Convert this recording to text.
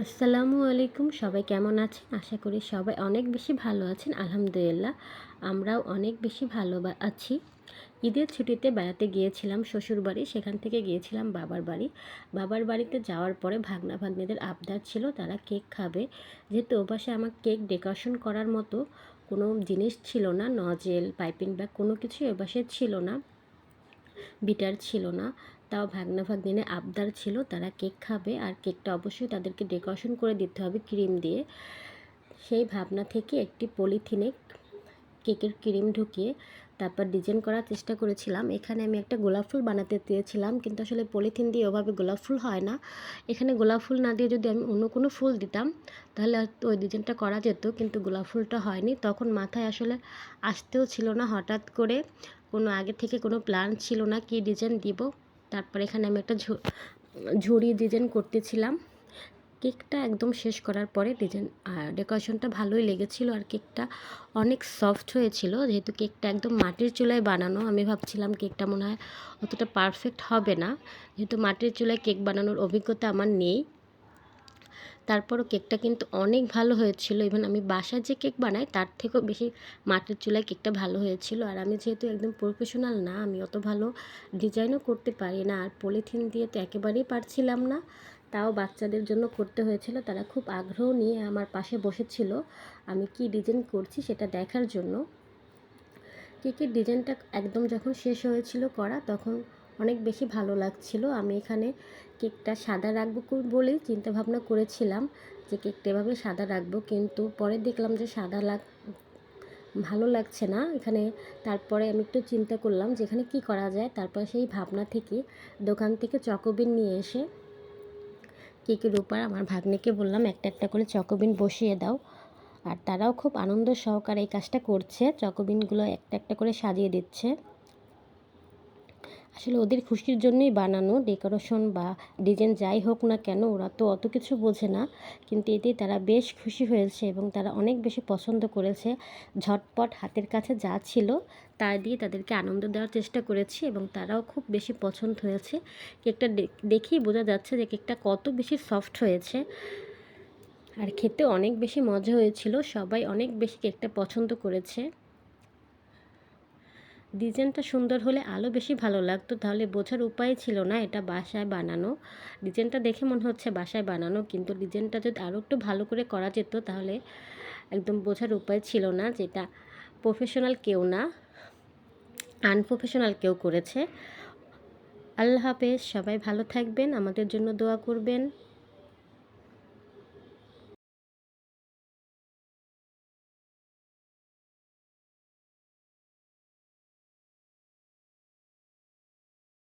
আসসালামু আলাইকুম, সবাই কেমন আছেন? আশা করি সবাই অনেক বেশি ভালো আছেন, আলহামদুলিল্লাহ। আমরাও অনেক বেশি ভালো আছি। ঈদের ছুটিতে বেড়াতে গিয়েছিলাম শ্বশুর বাড়ি, সেখান থেকে গিয়েছিলাম বাবার বাড়ি। বাবার বাড়িতে যাওয়ার পরে ভাগনা ভাগ্নিদের আবদার ছিল, তারা কেক খাবে। যেহেতু ওপাশে আমার কেক ডেকোরেশন করার মতো কোনো জিনিস ছিল না, নজেল, পাইপিং ব্যাগ কোনো কিছুই ওপাশে ছিল না, বিটার ছিল না। তাও ভাগনা ভাগ্নিনে আবদার ছিল তারা কেক খাবে আর কেকটা অবশ্যই তাদেরকে ডেকোরেশন করে দিতে হবে ক্রিম দিয়ে। সেই ভাবনা থেকে একটি পলিথিনে কেকের ক্রিম ঢুকিয়ে তারপর ডিজাইন করার চেষ্টা করেছিলাম। এখানে আমি একটা গোলাপ ফুল বানাতে চেয়েছিলাম, কিন্তু আসলে পলিথিন দিয়ে ওভাবে গোলাপ ফুল হয় না। এখানে গোলাপ ফুল না দিয়ে যদি আমি অন্য কোনো ফুল দিতাম, তাহলে ওই ডিজাইনটা করা যেত, কিন্তু গোলাপ ফুলটা হয়নি। তখন মাথায় আসলে আসতেও ছিল না, হঠাৎ করে কোনো আগে থেকে কোনো প্ল্যান ছিল না কী ডিজাইন দিব। তারপর এখানে আমি একটা ঝুড়ি ডিজাইন করতেছিলাম। কেকটা একদম শেষ করার পরে ডিজাইন আর ডেকোরেশনটা ভালোই লেগেছিল আর কেকটা অনেক সফট হয়েছিল। যেহেতু কেকটা একদম মাটির চুলায় বানানো, আমি ভাবছিলাম কেকটা মনে হয় অতটা পারফেক্ট হবে না। যেহেতু মাটির চুলায় কেক বানানোর অভিজ্ঞতা আমার নেই। তারপরও কেকটা কিন্তু অনেক ভালো হয়েছিল। ইভেন আমি বাসায় যে কেক বানাই, তার থেকেও বেশি মাটির চুলায় কেকটা ভালো হয়েছিল। আর আমি যেহেতু একদম প্রফেশনাল না, আমি অত ভালো ডিজাইনও করতে পারি না। আর পলিথিন দিয়ে তো একেবারেই পারছিলাম না। তাও বাচ্চাদের জন্য করতে হয়েছিল। তারা খুব আগ্রহ নিয়ে আমার পাশে বসেছিল। আমি কি ডিজাইন করছি সেটা দেখার জন্য। কেকের ডিজাইনটা একদম যখন শেষ হয়েছিল করা, তখন অনেক বেশি ভালো লাগছিল। আমি এখানে কেকটা সাদা রাখব বলেই চিন্তা ভাবনা করেছিলাম যে কেকটা এভাবে সাদা রাখব। কিন্তু পরে দেখলাম যে সাদা লাগ, ভালো লাগছে না। এখানে তারপরে আমি একটু চিন্তা করলাম যে এখানে কী করা যায়। তারপর সেই ভাবনা থেকে দোকান থেকে চকোবিন নিয়ে এসে কেকের উপর আমার ভাগ্নিকে বললাম, একটা একটা করে চকোবিন বসিয়ে দাও। আর তারাও খুব আনন্দ সহকারে এই কাজটা করছে। চকোবিনগুলো একটা একটা করে সাজিয়ে দিচ্ছে। আসলে ওদের খুশির জন্যই বানানো ডেকোরেশন বা ডিজাইন যাই হোক না কেন, ওরা তো অত কিছু বোঝে না। কিন্তু এতে তারা বেশ খুশি হয়েছে এবং তারা অনেক বেশি পছন্দ করেছে। ঝটপট হাতের কাছে যা ছিল তা দিয়ে তাদেরকে আনন্দ দেওয়ার চেষ্টা করেছি এবং তারাও খুব বেশি পছন্দ হয়েছে। কেকটা দেখেই বোঝা যাচ্ছে যে কেকটা কত বেশি সফট হয়েছে। আর খেতে অনেক বেশি মজা হয়েছিল, সবাই অনেক বেশি কেকটা পছন্দ করেছে। ডিজাইনটা সুন্দর হলে আলো বেশি ভালো লাগতো, তাহলে বোঝার উপায় ছিল না এটা বাসায় বানানো। ডিজাইনটা দেখে মনে হচ্ছে বাসায় বানানো, কিন্তু ডিজাইনটা যদি আরও একটু ভালো করে করা যেত, তাহলে একদম বোঝার উপায় ছিল না যেটা প্রফেশনাল কেউ না আনপ্রফেশনাল কেউ করেছে। আল্লাহ হাফেজ, সবাই ভালো থাকবেন, আমাদের জন্য দোয়া করবেন।